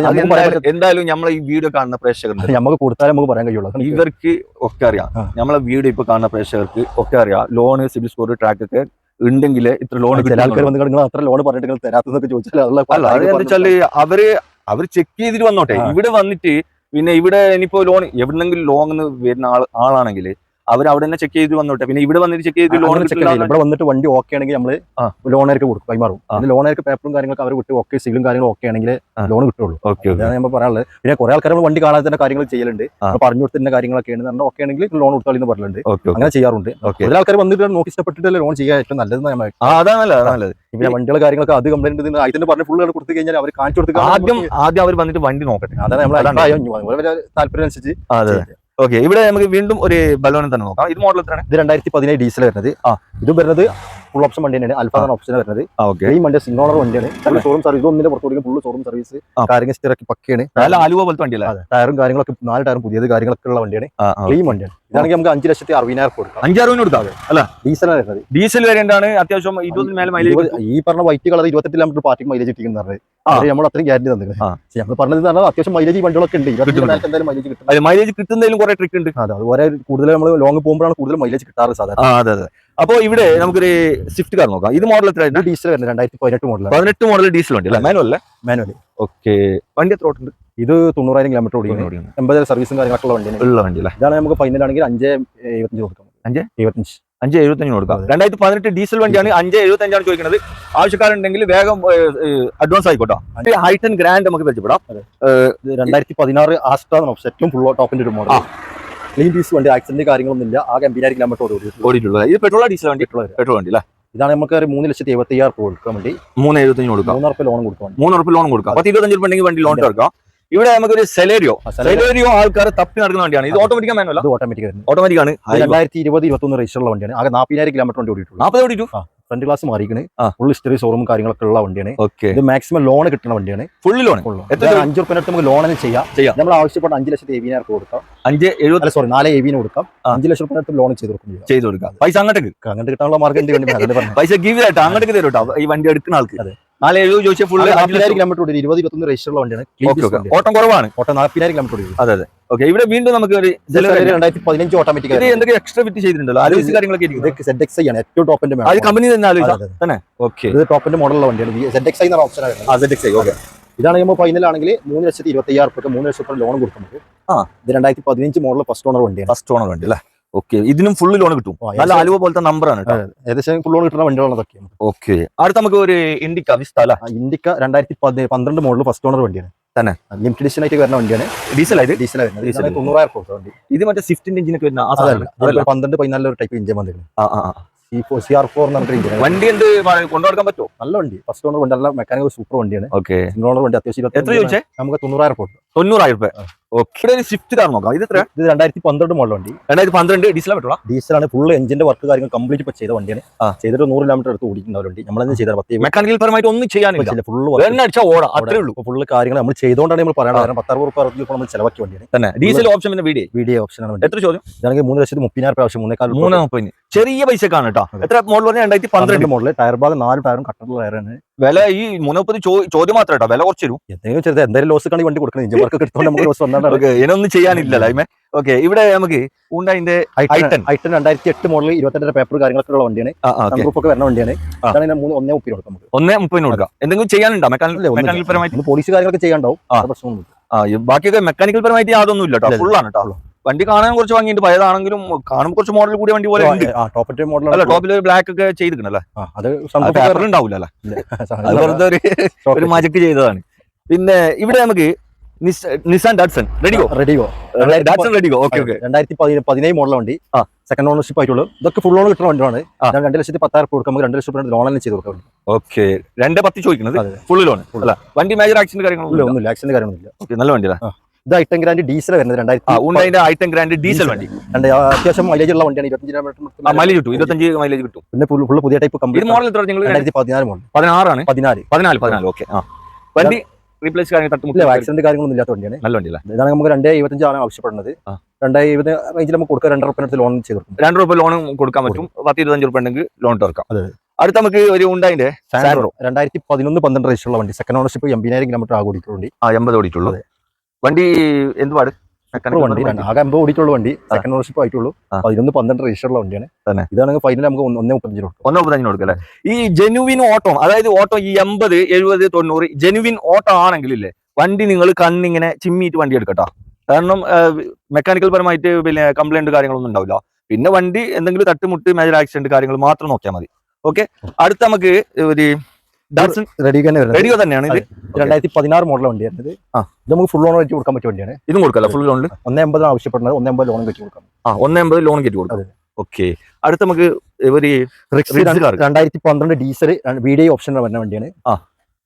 എന്തായാലും നമ്മൾ ഈ വീഡിയോ കാണുന്ന പ്രേക്ഷകർ നമുക്ക് കൊടുത്താലേ നമുക്ക് പറയാൻ കഴിയുള്ളൂ. ഇവർക്ക് ഒക്കെ അറിയാം. നമ്മളെ വീഡിയോ ഇപ്പൊ കാണുന്ന പ്രേക്ഷകർക്ക് ഒക്കെ അറിയാം. ലോൺ സിബിൽ സ്കോർ ട്രാക്ക് ഒക്കെ ഉണ്ടെങ്കിൽ ഇത്ര ലോൺ ചില ആൾക്കാർ വന്ന് നിങ്ങൾ അത്ര ലോൺ പറഞ്ഞിട്ട് നിങ്ങൾ തരാത്തതൊക്കെ ചോദിച്ചാൽ അവർ അവർ ചെക്ക് ചെയ്തിട്ട് വന്നോട്ടെ. ഇവിടെ വന്നിട്ട് പിന്നെ ഇവിടെ ഇനിയിപ്പോ ലോൺ എവിടെന്നെങ്കിലും ലോങ് വരുന്ന ആൾ ആളാണെങ്കിൽ അവർ അവിടെ തന്നെ ചെക്ക് ചെയ്ത് വന്നോട്ടെ. പിന്നെ ഇവിടെ വന്നിട്ട് ചെക്ക് ചെയ്ത് ലോൺ. ഇവിടെ വന്നിട്ട് വണ്ടി ഓക്കെ ആണെങ്കിൽ നമ്മൾ. ലോണർക്ക് കൊടുക്കും കൈമാറും. ലോണർക്ക് പേപ്പറും കാര്യങ്ങളൊക്കെ അവർ വിട്ട് ഓക്കെ സീലും കാര്യങ്ങളും ഓക്കെ ആണെങ്കിൽ ലോൺ കിട്ടുള്ളൂ. അതാണ് നമ്മൾ പറയാനുള്ളത്. പിന്നെ കുറെ ആൾക്കാർ വണ്ടി കാണാതെ തന്നെ കാര്യങ്ങൾ ചെയ്യലുണ്ട്. പറഞ്ഞു കൊടുത്തിരുന്ന കാര്യങ്ങളൊക്കെയാണ് പറഞ്ഞാൽ ഓക്കെ ആണെങ്കിൽ ലോൺ കൊടുത്താൽ എന്ന് പറഞ്ഞിട്ടുണ്ട്. അങ്ങനെ ചെയ്യാറുണ്ട്. ഓക്കെ ആൾക്കാർ വന്നിട്ട് നോക്കി ഇഷ്ടപ്പെട്ടിട്ട് ലോൺ ചെയ്യാൻ ഏറ്റവും നല്ലത് അതാണല്ലോ ആ അതാ നല്ലത് പിന്നെ വണ്ടികളെ കാര്യങ്ങളൊക്കെ അത് കംപ്ലൈന്റ് അതിന്റെ പറഞ്ഞ ഫുള്ള് കൊടുത്തു കഴിഞ്ഞാൽ അവർ കാണിച്ചു കൊടുത്ത് ആദ്യം ആദ്യം അവർ വന്നിട്ട് വണ്ടി നോക്കട്ടെ. അതാണ് നമ്മൾ അതാണ്. താല്പര്യം അനുസരിച്ച് അതെ ഓക്കെ ഇവിടെ നമുക്ക് വീണ്ടും ഒരു ബലോണിൽ തന്നെ നോക്കാം ഇത് മോഡൽ എത്രയാണ് ഇത് രണ്ടായിരത്തി പതിനേഴ് ഡീസൽ വരുന്നത് ആ. ഇത് വരുന്നത് ഫുൾ ഓപ്ഷൻ വണ്ടി തന്നെയാണ് അൽഫ എന്ന ഓപ്ഷൻ വരുന്നത്. ഈ വണ്ടി സിംഗോളർ വണ്ടിയാണ്. ഫുൾ ഷോറൂം സർവീസ് ഒന്നിന്റെ പുറത്തോടിക്കും ഫുൾ ഷോറൂം സർവീസ്. കാര്യങ്ങൾ സ്ഥിരക്കി പക്കയാണ്. നല്ല ആലുവ പോലത്തെ വണ്ടിയല്ലേ? ടയറും കാര്യങ്ങളൊക്കെ നാല് ടയറും പുതിയത് കാര്യങ്ങളൊക്കെ ഉള്ള വണ്ടിയാണ്. ഈ. ക്ലീൻ വണ്ടിയാണ്. ഇതാണെങ്കിൽ നമുക്ക് അഞ്ച് ലക്ഷത്തി അറുപതിനായിരം കൊടുക്കാം. അഞ്ചാറുവിന് കൊടുക്കാം ഡീസലാണ് വരുന്നത്. ഡീസൽ വേരിയന്റ് ആണ് അത്യാവശ്യം ഇരുപതിന് മേലെ മൈലേജ് ഈ പറഞ്ഞ വൈറ്റ് കളർ ഇരുപത്തെട്ട് കിലോമീറ്റർ പാർട്ടിക്ക് മൈലേജ് ആ. നമ്മൾ അത്രയും ഗ്യാരണ്ടി തന്നത്. നമ്മൾ പറഞ്ഞത് പറഞ്ഞാൽ അത്യാവശ്യം മൈലേജ് വണ്ടികളൊക്കെ ഉണ്ട്. എന്തായാലും മൈലേജ് കിട്ടും. മൈലേജ് കിട്ടുന്നതിലും കുറെ ട്രിക്ക് ഉണ്ട്. അതെ അതുപോലെ കൂടുതൽ നമ്മൾ ലോങ് പോകുമ്പോഴാണ് കൂടുതൽ മൈലേജ് കിട്ടാറ് സാധാരണ. അതെ അതെ. അപ്പൊ ഇവിടെ നമുക്കൊരു സ്വിഫ്റ്റ് കാർ നോക്കാം. ഇത് മോഡൽ എത്ര ഡീസൽ വരുന്നത് രണ്ടായിരത്തി പതിനെട്ട് മോഡലാണ് പതിനെട്ട് മോഡൽ ഡീസൽ വണ്ടി അല്ലേ? മാനുവൽ അല്ലേ. മാനുവൽ ഓക്കെ വണ്ടി എത്ര ഓട്ടുണ്ട് ഇത് തൊണ്ണൂറായിരം കിലോമീറ്റർ ഓടിക്കുന്നത് എൺപത് സർവീസും കാര്യങ്ങളൊക്കെ ഉള്ള വണ്ടിയാണ്. ഉള്ള വണ്ടി അല്ലേ? ഇതാണ് നമുക്ക് ഫൈനൽ ആണെങ്കിൽ അഞ്ച് എഴുപത്തഞ്ച് കൊടുക്കാം. അഞ്ച്? എഴുപത്തഞ്ച്. അഞ്ച് എഴുപത്തഞ്ച് കൊടുക്കാം. രണ്ടായിരത്തി പതിനെട്ട് ഡീസൽ വണ്ടിയാണ്. അഞ്ച് എഴുപത്തഞ്ചാണ് ചോദിക്കുന്നത്. ആവശ്യക്കാരുണ്ടെങ്കിൽ വേഗം അഡ്വാൻസ് ആയിക്കോട്ടോ. ഹൈറ്റൻ ഗ്രാൻഡ് നമുക്ക് പരിചയപ്പെടാം. രണ്ടായിരത്തി പതിനാറ് ആസ്റ്റാണ് സെറ്റും ഫുൾ ടോപ്പിന്റെ ഒരു മോഡൽ ക്ലീൻ പീസ് വണ്ടി ആക്സിഡന്റ് കാര്യങ്ങളൊന്നും ഇല്ല ആകെ എൺപതിനായിരം കിലോമീറ്റർ ഓടി ഓടിയിട്ടുള്ളത് ഇത് പെട്രോൾ ഡീസൽ വണ്ടി? പെട്രോൾ വണ്ടി. അല്ലേ? ഇതാണ് നമുക്ക് ഒരു മൂന്ന് ലക്ഷത്തി എഴുപത്തി അയ്യായിരം രൂപ കൊടുക്കാൻ വേണ്ടി. മൂന്ന് എഴുപത്തി കൊടുക്കാം മൂന്ന് രൂപ ലോൺ കൊടുക്കാം മൂന്ന് ഉറപ്പ് ലോൺ കൊടുക്കാം. പത്ത് ഇരുപത്തഞ്ച് രൂപ ഉണ്ടെങ്കിൽ വണ്ടി ലോൺ എടുക്കാം. ഇവിടെ നമുക്കൊരു സെലേരിയോ സെലേരിയോ ആൾക്കാർ തപ്പി നടക്കുന്ന വണ്ടിയാണ്. ഇത് ഓട്ടോമാറ്റിക് മാനുവൽ ഓട്ടോമാറ്റിക് ആണ്. രണ്ടായിരത്തി ഇരുപത് ഇരുപത്തൊന്ന് രജിസ്റ്റർ ഉള്ള വണ്ടിയാണ്. ആകെ നാൽപ്പതിനായിരം കിലോമീറ്റർ വണ്ടി ഓടിയിട്ടുള്ളൂ. നാൽപ്പത് ഓടിച്ചു ഫ്രണ്ട് ക്ലാസ് മാറിയിരിക്കണേ. ഫുൾ ഹിസ്റ്ററി ഷോറൂം കാര്യങ്ങളൊക്കെ ഉള്ള വണ്ടിയാണ്. ഓക്കെ. ഇത് മാക്സിമം ലോൺ കിട്ടുന്ന വണ്ടിയാണ്. ഫുൾ ലോൺ അഞ്ചു റുപ്യ നമുക്ക് ലോൺ ചെയ്യാം. ചെയ്യാം. നമ്മൾ ആവശ്യപ്പെട്ട അഞ്ച് ലക്ഷത്തി രൂപ കൊടുക്കാം. അഞ്ച് എഴുപത് സോറി നാല് എഴുപതിന് കൊടുക്കാം. അഞ്ച് ലക്ഷം റുപ്യ ലോൺ ചെയ്ത് കൊടുക്കും ചെയ്ത് കൊടുക്കാം. പൈസ അങ്ങോട്ട് അങ്ങനെ കിട്ടാനുള്ള മാർഗം എന്ത് വേണ്ടി അതുകൊണ്ട് പറഞ്ഞു പൈസ ഗീവ് ആയിട്ട് അങ്ങോട്ട് തരും കേട്ടോ. ഈ വണ്ടി എടുക്കുന്ന ആൾക്ക്. അതെ. നാല് എഴുപത് ചോദിച്ചാൽ ഫുൾ നാൽപ്പതിനായിരം കിലോമീറ്റർ ഓടി ഇരുപത് ഇരുപത്തൊന്ന് രജിസ്റ്റർ ഉള്ള വണ്ടിയാണ്. ഓട്ടം കുറവാണ്. ഓട്ടോ നാൽപ്പതിനായിരം കിലോമീറ്റർ ഓടി അതെ അതെ. ഓക്കെ ഇവിടെ വീണ്ടും നമുക്ക് ഒരു രണ്ടായിരത്തി പതിനഞ്ച് ഓട്ടോമാറ്റിക് ഇത് എന്തൊക്കെ എക്സ്ട്രാ ഫിറ്റ് ചെയ്തിട്ടുണ്ടല്ലോ? ആലോചിച്ച് കാര്യങ്ങളൊക്കെ സെഡ് എക്സ് ആണ്. ഏറ്റവും ടോപ്പിന്റെ അത് കമ്പനി തന്നെ ആലോചിച്ചാൽ തന്നെ? ഓക്കെ. ഇത് ടോപ്പിന്റെ മോഡലുള്ള വണ്ടിയാണ്. സെഡ് എക്സ് എന്ന ഓപ്ഷൻ ആണ് ഓക്കെ. ഇതാണ് നമ്മൾ ഫൈനൽ ആണെങ്കിൽ മൂന്ന് ലക്ഷത്തി ഇരുപത്തി അയ്യായിരം റുപ്യ മൂന്ന് ലക്ഷം റുപ്യ ലോൺ കൊടുക്കുന്നത് ആ. ഇത് രണ്ടായിരത്തി പതിനഞ്ച് മോഡൽ ഫസ്റ്റ് ഓണർ വണ്ടിയാണ്. ഫസ്റ്റ് ഓണർ വണ്ടി അല്ലേ? ഓക്കെ ഇതിനും ഫുൾ ലോൺ കിട്ടും. നല്ല ആലുവ പോലത്തെ നമ്പർ ആണ് ഏകദേശം ഫുൾ ലോൺ കിട്ടുന്ന വണ്ടികളാണ് അതൊക്കെയാണ് ഓക്കെ അടുത്ത നമുക്ക് ഒരു ഇൻഡിക്ക വിസ്താല ഇൻഡിക്ക രണ്ടായിരത്തി പന്ത്രണ്ട് മോഡൽ ഫസ്റ്റ് ഓണർ വണ്ടിയാണ്. തന്നെ? ലിമിറ്റഡ് എഡിഷൻ ആയിട്ട് വരുന്ന വണ്ടിയാണ്. ഡീസൽ ആയിട്ട്? ഡീസൽ തൊണ്ണൂറായിരം റുപ്യ വണ്ടി. ഇത് മറ്റേ സ്വിഫ്റ്റിന്റെ എഞ്ചിനൊക്കെ വരുന്ന ആ സാധനം. പന്ത്രണ്ട് പതിനാലിൽ ഒരു ടൈപ്പ് എഞ്ചിൻ വന്നിരുന്നു. ആ ആ ആ. സി ആർ ഫോർ ഇഞ്ചൻ വണ്ടി എന്ത് കൊണ്ടുനടക്കാൻ പറ്റുമോ നല്ല വണ്ടി. ഫസ്റ്റ് ഓണർ വണ്ടി. നല്ല മെക്കാനിക്കൽ സൂപ്പർ വണ്ടിയാണ്. ഓക്കെ ഓണർ വണ്ടി. അത്യാവശ്യം എത്ര ചോദിച്ചേ? നമുക്ക് തൊണ്ണൂറായിരം റുപ്യ തൊണ്ണൂറായിരം രൂപ ഇവിടെ ഒരു സ്വിഫ്റ്റ് കാർ നോക്കാം. ഇത് ഇത് രണ്ടായിരത്തി പന്ത്രണ്ട് മോഡൽ വണ്ടി രണ്ടായിരത്തി പന്ത്രണ്ട് പറ്റുള്ള ഡീസലാണ് ഫുൾ എഞ്ചിന്റെ വർക്ക് കാര്യങ്ങൾ കംപ്ലീറ്റ് ഇപ്പൊ ചെയ്ത വണ്ടിയാണ്. ചെയ്തിട്ട് നൂറ് കിലോമീറ്റർ എടുത്ത് ഓടിക്കുന്ന വണ്ടി. നമ്മളെന്ന് ചെയ്ത പത്ത് മെക്കാനിക്കൽ പരമായിട്ട് ഒന്നും ചെയ്യാനില്ല. ഫുൾ അടിച്ചാൽ ഓടാ. അത്രേ ഉള്ളൂ. ഫുൾ കാര്യങ്ങൾ നമ്മൾ ചെയ്തുകൊണ്ടാണ് നമ്മൾ പറയണത്. കാരണം പത്തറുപത് റുപ്യ നമ്മൾ ചിലവാക്കി വണ്ടിയാണ്. തന്നെ. ഡീസൽ ഓപ്ഷൻ പിന്നെ വീഡിയോ വീഡിയോ ഓപ്ഷനാണ് എത്ര ചോദ്യം? ഇതാണെങ്കിൽ മൂന്ന് ലക്ഷത്തി മുപ്പതിനായിരം പ്രാവശ്യം മൂന്നേക്കാൾ മൂന്ന് മുപ്പതിന്. ചെറിയ പൈസക്കാണ് കേട്ടോ. എത്ര മോഡൽ പറഞ്ഞാൽ രണ്ടായിരത്തി പന്ത്രണ്ട്. പന്ത്രണ്ട് മോഡൽ ടയർ ഭാഗം നാല് ടയറും കട്ടറുള്ള ടയറാണ്. വില ഈ മൂന്ന് മുപ്പത് ചോദ്യം മാത്രം കേട്ടോ വില കുറച്ച് തരും എന്തെങ്കിലും ചെറുത് എന്തായാലും ലോസ് കാണി വണ്ടി കൊടുക്കണം. ഇഞ്ചിമാർക്ക് വർക്ക് എടുത്തോണ്ട് നമുക്ക് ലോസ് വന്നാണ് ഓക്കെ ഇതിനൊന്നും ചെയ്യാനില്ലല്ലോ അയിമേ. ഓക്കെ ഇവിടെ നമുക്ക് ഉണ്ടായിന്റെ ഐട്ടൺ രണ്ടായിരത്തി എട്ട് മോഡൽ ഇരുപത്തെട്ടിന്റെ പേപ്പർ കാര്യങ്ങളൊക്കെ ഉള്ള വണ്ടിയാണ്. ഒക്കെ വരുന്ന വണ്ടിയാണ്. അതാണ് മൂന്ന് ഒന്നേ മുപ്പതിന് കൊടുക്കാം നമുക്ക്. ഒന്നേ മുപ്പതിന് കൊടുക്കാം. എന്തെങ്കിലും ചെയ്യാനുണ്ടോ? മെക്കാനിക്കൽ പരമായിട്ട് പോലീസ് കാര്യങ്ങളൊക്കെ ചെയ്യാണ്ടാവും പ്രശ്നമൊന്നും ആ ബാക്കിയൊക്കെ മെക്കാനിക്കൽ പരമായിട്ട് യാതൊന്നും ഇല്ല കേട്ടോ. ഫുള്ളാണ് കേട്ടോ വണ്ടി കാണാൻ കുറച്ച് വാങ്ങിയിട്ട് പഴയതാണെങ്കിലും കാണുമ്പോൾ കുറച്ച് മോഡൽ കൂടിയ വണ്ടി പോലെ ഉണ്ട്. ടോപ്പ് അല്ല മോഡലാണ് ടോപ്പിൽ ഒരു ബ്ലാക്ക് ഒക്കെ ചെയ്തിരിക്കണല്ലേ അത് ഉണ്ടാവില്ല അല്ലേ? അത് വെറുതെ ഒരു മജക്ക് ചെയ്തതാണ്. പിന്നെ ഇവിടെ നമുക്ക് Nissan Datsun redigo redigo Datsun redigo okay okay രണ്ടായിരത്തി പതിനേഴ് മോഡൽ വണ്ടി. സെക്കൻഡ് ഓണർഷിപ്പ് ആയിട്ടുള്ളൂ. ഇതൊക്കെ ഫുൾ ഓൺ കിട്ടുന്ന വണ്ടിയാണ് രണ്ട് ലക്ഷത്തി പത്തായിരം രൂപ കൊടുക്കാം നമുക്ക് രണ്ട് ലക്ഷം ലോൺ തന്നെ ചെയ്ത് കൊടുക്കാം ഓക്കെ രണ്ട് പത്ത് ചോദിക്കുന്നത്. ഫുൾ ലോൺ അല്ല വണ്ടി മേജർ ആക്സിഡന്റ് ഇല്ല കാര്യങ്ങളൊന്നും ഒന്നുമില്ല. ആക്സിഡന്റ് കാര്യമൊന്നുമില്ല ഓക്കെ നല്ല വണ്ടി അല്ലേ ഇത് ഐറ്റം ഗ്രാൻഡ് ഡീസൽ വരുന്നത് രണ്ടായിരത്തി ഐറ്റം ഗ്രാൻഡ് ഡീസൽ വണ്ടി. രണ്ട് അത്യാവശ്യം മൈലേജ് ഉള്ള വണ്ടിയാണ്. ഇരുപത്തഞ്ച് കിലോമീറ്റർ മൈലേജ് കിട്ടും. ഇരുപത്തഞ്ച് മൈലേജ് കിട്ടും. പിന്നെ ഫുൾ പുതിയ ടൈപ്പ് കമ്പനി മോഡൽ എത്ര നിങ്ങൾ രണ്ടായിരത്തി പതിനാല് മോഡൽ പതിനാറാണ് പതിനാല്. പതിനാല് പതിനാല്. ഓക്കെ ആ. വണ്ടി റീപ്ലേസ് കാര്യങ്ങൾ ആക്സിഡന്റ് കാര്യങ്ങളൊന്നും ഇല്ലാത്ത വണ്ടിയാണ്. നല്ല വണ്ടി അല്ലേ ഇതാണ് നമുക്ക് രണ്ടേ ഇരുപത്തഞ്ചാണ് ആവശ്യപ്പെടുന്നത്. ആ. രണ്ടേ എഴുപത് റേഞ്ചിൽ നമുക്ക് കൊടുക്കുക രണ്ടര റുപ്യ ലോൺ ചെയ്ത് കൊടുക്കും. രണ്ട് രൂപ ലോൺ കൊടുക്കാൻ പറ്റും. പത്ത് ഇരുപത്തഞ്ച് റുപ്യ ഉണ്ടെങ്കിൽ ലോൺ തുറക്കാം. അടുത്ത നമുക്ക് ഒരു ഉണ്ടായിന്റെ സാൻഡ്രോ രണ്ടായിരത്തി പതിനൊന്ന് പന്ത്രണ്ട് രജിസ്റ്റർ ഉള്ള വണ്ടി. സെക്കൻഡ് ഓണർഷിപ്പ് എൺപതിനായിരം കിലോമീറ്റർ ആകെ ഓടിയിട്ടുള്ള വണ്ടി. ആ എൺപത് ഓടിയിട്ടുള്ളത്. വണ്ടി എന്ത് പാട് വണ്ടി ആകെ അമ്പത് ഓടിയിട്ടുള്ള വണ്ടി. സെക്കൻഡ് ഓണർഷിപ്പ് ആയിട്ടുള്ളൂ. പതിനൊന്ന് പന്ത്രണ്ട് രജിസ്റ്റർ ഉള്ള വണ്ടിയാണ്. ഇതാണെങ്കിൽ ഫൈനൽ നമുക്ക് ഒന്ന് ഒന്നേ മുപ്പത്തഞ്ച് കൊടുക്കും. ഒന്നേ മുപ്പത്തഞ്ചിന് കൊടുക്കും അല്ലേ? ഈ ജെനുവിൻ ഓട്ടോ അതായത് ഓട്ടോ ഈ എൺപത് എഴുപത് തൊണ്ണൂറ് ജെനുവിൻ ഓട്ടോ ആണെങ്കിൽ ഇല്ലേ വണ്ടി നിങ്ങൾ കണ്ണിങ്ങനെ ചിമ്മിയിട്ട് വണ്ടി എടുക്കട്ടോ. കാരണം മെക്കാനിക്കൽ പരമായിട്ട് പിന്നെ കംപ്ലൈന്റ് കാര്യങ്ങളൊന്നും ഉണ്ടാവില്ല. പിന്നെ വണ്ടി എന്തെങ്കിലും തട്ടുമുട്ട് മേജർ ആക്സിഡന്റ് കാര്യങ്ങൾ മാത്രം നോക്കിയാൽ മതി. ഓക്കെ അടുത്ത നമുക്ക് ഒരു ഡാറ്റ്സൺ റെഡി തന്നെ വരുന്നത്. റേഡിയോ തന്നെയാണ് ഇത്. രണ്ടായിരത്തി പതിനാറ് മോഡൽ വണ്ടിയായിരുന്നത് ആ. ഇത് നമുക്ക് ഫുൾ ലോൺ വെച്ച് കൊടുക്കാൻ പറ്റിയ വണ്ടിയാണ്. ഇതും കൊടുക്കല്ല ഫുൾ ലോണിൽ ഒന്നേ എൺപത് ആവശ്യപ്പെടുന്നത് ഒന്നേ അമ്പത് ലോൺ വെച്ച് കൊടുക്കാം. ആ ഒന്നേ അമ്പത് ലോൺ കയറ്റി കൊടുക്കാം. ഓക്കെ അടുത്ത നമുക്ക് ഒരു. രണ്ടായിരത്തി പന്ത്രണ്ട് ഡീസൽ വി ഡി ഓപ്ഷൻ വരുന്ന വണ്ടിയാണ്. ആ.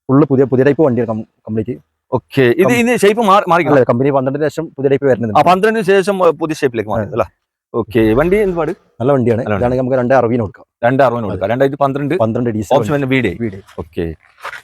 ഫുള്ള് പുതിയ പുതിയ ടൈപ്പ് വണ്ടിയാണ് കംപ്ലീറ്റ് ഓക്കെ ഇത് ഇതിന് ഷേപ്പ് മാറി കമ്പനി പന്ത്രണ്ടിന് ശേഷം പുതിയ ടൈപ്പ് വരുന്നത്. പന്ത്രണ്ടിന് ശേഷം പുതിയ ഷേപ്പിലേക്ക് മാറി അല്ലേ? ഓക്കെ വണ്ടി എന്ത് പാട് നല്ല വണ്ടിയാണ് ഇതാണെങ്കിൽ നമുക്ക് രണ്ട് അറുപതിന് കൊടുക്കാം. രണ്ട് അറുപതിന് കൊടുക്കാം. രണ്ടായിരത്തി പന്ത്രണ്ട് പന്ത്രണ്ട് ഡീസൽ ഓപ്ഷൻ വീട് വീട് ഓക്കെ.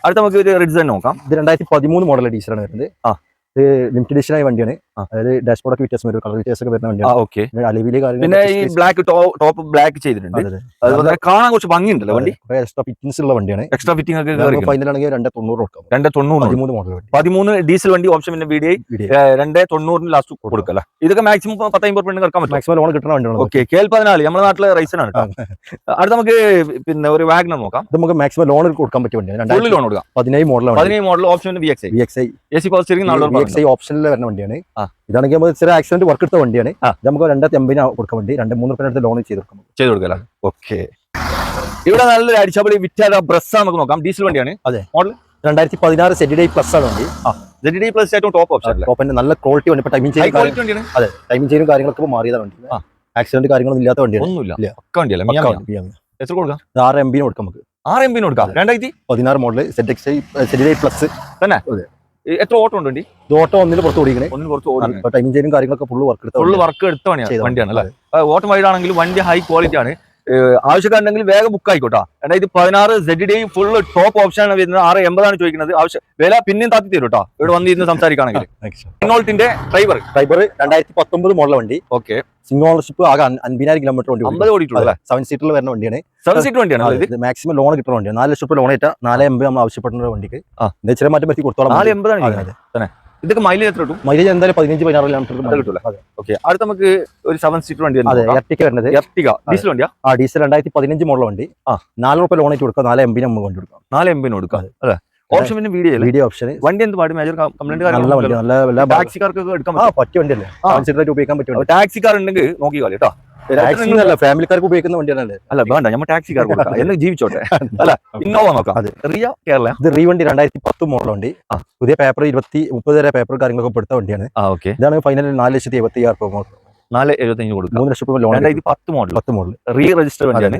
അടുത്ത നമുക്ക് ഒരു റിഡ്സൺ നോക്കാം. ഇത് രണ്ടായിരത്തി പതിമൂന്ന് മോഡൽ ഡീസലാണ് വരുന്നത്. ആ. ഇത് ലിമിറ്റഡ് എഡിഷൻ ആയ വണ്ടിയാണ്. അതായത് ഡാഷ്ബോർഡ് ഒക്കെ വ്യത്യാസം വരും കളർ വ്യത്യാസം ഒക്കെ വരുന്ന വണ്ടിയാണ്. ഓക്കെ അലവിലെ പിന്നെ ഈ ബ്ലാക്ക് ടോപ്പ് ബ്ലാക്ക് ചെയ്തിട്ടുണ്ട്. അതുപോലെ കാണാൻ കുറച്ച് ഭംഗിയുണ്ടല്ലോ വണ്ടി. എക്സ്ട്രാ ഫിറ്റിംഗ്സ് ഉള്ള വണ്ടിയാണ്. എക്സ്ട്രാ ഫിറ്റിംഗ് ഒക്കെ ഫൈനലാണെങ്കിൽ രണ്ട് തൊണ്ണൂറ് കൊടുക്കാം. രണ്ട് തൊണ്ണൂറ് പതിമൂന്ന് മോഡൽ വണ്ടി. പതിമൂന്ന് ഡീസൽ വണ്ടി ഓപ്ഷൻ പിന്നെ വീഡിയോ രണ്ട് തൊണ്ണൂറിന് ലാസ്റ്റ് കൊടുക്കല്ല ഇതൊക്കെ മാക്സിമം പത്തമ്പത് പെണ്ണ് കിടക്കാൻ പറ്റും. മാക്സിമം ലോൺ കിട്ടുന്ന വണ്ടിയാണ് ഓക്കെ കേൾ പതിനാല്. നമ്മുടെ നാട്ടിലെ റൈസനാണ് അടുത്ത നമുക്ക് പിന്നെ ഒരു വാഗ്നർ നോക്കാം. നമുക്ക് മാക്സിമം ലോൺ കൊടുക്കാൻ പറ്റിയ വണ്ടിയാണ്. ലോൺ കൊടുക്കാം. പതിനേഴ് മോഡലാണ് പതിനേഴ് model option V X I V X I A C I ഓപ്ഷനിൽ വരുന്ന വണ്ടിയാണ്. ഇതാണെങ്കിൽ നമ്മൾ ചെറിയ ആക്സിഡന്റ് വർക്ക് എടുത്ത വണ്ടിയാണ്. നമുക്ക് രണ്ടായിരത്തി എൺപതിന് കൊടുക്കാൻ വേണ്ടി. രണ്ട് മൂന്ന് റുപ്യ അടുത്ത് ലോൺ ചെയ്ത് കൊടുക്കാം ചെയ്ത് കൊടുക്കാം ഓക്കെ. ഇവിടെ നല്ലൊരു അടിച്ചപടി വിറ്റാ ബ്രസ് നമുക്ക് നോക്കാം. ഡീസൽ വണ്ടിയാണ്. അതെ. മോഡൽ രണ്ടായിരത്തി പതിനാറ് സെഡി ഡേ പ്ലസ് ആണ് വണ്ടി. സെഡി ഡി പ്ലസ് ഏറ്റവും ടോപ്പ് ഓപ്ഷൻ ടോപ്പിന്റെ നല്ല ക്വാളിറ്റി വണ്ടി. ടൈമിംഗ് ചെയ്യും അതെ. ടൈമിംഗ് ചെയ്യും കാര്യങ്ങളൊക്കെ മാറിയതാണ് വണ്ടി. ആക്സിഡന്റ് കാര്യങ്ങളൊന്നും ഇല്ലാത്ത വണ്ടിയാണ്. ഒന്നുമില്ല. ഒക്കെ വണ്ടിയല്ലേ. എത്ര കൊടുക്കാം? ആറ് എം ബിന് കൊടുക്കാം നമുക്ക്. ആറ് എം ബിന് കൊടുക്കാം. രണ്ടായിരത്തി? പതിനാറ് മോഡൽ സെഡ് എക്സ് സെറ്റി ഡേ പ്ലസ് ഈ എത്ര ഓട്ടം ഉണ്ട് വണ്ടി? ഇത് ഓട്ടോ ഒന്നിൽ പുറത്ത് ഓടിക്കണേ. ഒന്നിന് പുറത്ത് ഓടിക്കണം. ടൈമിംഗ് കാര്യങ്ങളൊക്കെ ഫുള്ള് വർക്ക് എടുത്ത ഫുള്ള്. വർക്ക് എടുത്ത പണിയാണ് വണ്ടിയാണ് വണ്ടി. അല്ലേ ഓട്ടം വൈഡാണെങ്കിൽ വണ്ടി ഹൈ ക്വാളിറ്റി ആണ്. ആവശ്യക്കാരുണ്ടെങ്കിൽ വേഗം ബുക്ക് ആയിക്കോട്ടെ. രണ്ടായിരത്തി പതിനാറ് Z D full top option ആണ് വരുന്നത്. ആറ് എൺപതാണ് ചോദിക്കുന്നത്. ആവശ്യം വില പിന്നെയും താത്തി തരും കേട്ടോ. ഇവിടെ വന്നിരുന്ന് സംസാരിക്കുകയാണെങ്കിൽ. ഇന്നോൾട്ടിന്റെ ഡ്രൈവർ ഡ്രൈവർ രണ്ടായിരത്തി പത്തൊമ്പത് മോഡൽ വണ്ടി. ഓക്കെ സിംഗ് ഓണർഷിപ്പ് ആകെ അൻപതിനായിരം കിലോമീറ്റർ വണ്ടി അമ്പത് ഓടിയിട്ടുള്ളൂ സെവൻ സീറ്ററിൽ വരുന്ന വണ്ടിയാണ്. സീറ്റ് വണ്ടിയാണ് മാക്സിമം ലോൺ കിട്ടുന്ന വണ്ടിയാണ്. നാല് ലക്ഷം രൂപ ലോൺ ആയിട്ടാ നാല് എൺപത് നമ്മൾ ആവശ്യപ്പെടുന്ന വണ്ടിക്ക്. ചില മാറ്റം പറ്റി കൊടുത്തോളാം നാല് എൺപതാണ് അതെ, ഇതൊക്കെ മൈലേജ് എത്ര കിട്ടും? മൈലേജ് എന്തായാലും പതിനഞ്ച് പതിനാറ് അത് കിലോമീറ്റർ കിട്ടില്ല ഓക്കെ അടുത്ത നമുക്ക് ഒരു സെവൻ സീറ്റ് വണ്ടി അതെ എർട്ടിക്ക വരുന്നത്. എർട്ടിക ഡീസൽ വണ്ടിയാ? ആ ഡീസൽ രണ്ടായിരത്തി പതിനഞ്ച് മോഡൽ വണ്ടി. ആ. നാല് രൂപ ലോൺ ആയിട്ട് കൊടുക്കാം നാല് എംബിന് നമുക്ക് വണ്ടി കൊടുക്കാം. നാല് എംബിന് കൊടുക്കാം. അല്ലേ? ഓപ്ഷൻ പിന്നെ വീഡിയോ വീഡിയോ ഓപ്ഷൻ വണ്ടി എന്ത് പാടും? മേജർ കംപ്ലൈന്റ് നല്ല വണ്ടി നല്ല ടാക്സിക്കാർക്ക് എടുക്കാൻ ആ പറ്റിയ വണ്ടിയല്ലേ? ഉപയോഗിക്കാൻ വണ്ടി. ടാക്സിക്കാർ ഉണ്ടെങ്കിൽ നോക്കിക്കോളി കേട്ടോ. ടാക്സി അല്ല ഫാമിലിക്കാർക്ക് ഉപയോഗിക്കുന്ന വണ്ടിയാണല്ലേ? അല്ല വേണ്ട നമ്മൾ ടാക്സിക്കാർ കൊടുക്കാം. എന്ന് ജീവിച്ചോട്ടെ. അല്ല ഇന്നോവ നോക്കാം. അതെ. റിയ കേരള? ഇത് റീ വണ്ടി രണ്ടായിരത്തി പത്ത് മോഡൽ വണ്ടി പുതിയ പേപ്പർ ഇരുപത്തി മുപ്പത് വരെ പേപ്പർ കാര്യങ്ങളൊക്കെ പെടുത്ത വണ്ടിയാണ്. ആ ഓക്കെ. ഇതാണ് ഫൈനൽ നാല് ലക്ഷത്തി എഴുപത്തി ആറ് രൂപ മോഡൽ നാല് എഴുപത്തഞ്ച് കൊടുക്കാം മൂന്ന് ലക്ഷം രൂപ ലോൺ രണ്ടായിരത്തി പത്ത് മോഡൽ പത്ത് മോഡൽ റീ രജിസ്റ്റർ വണ്ടിയാണ്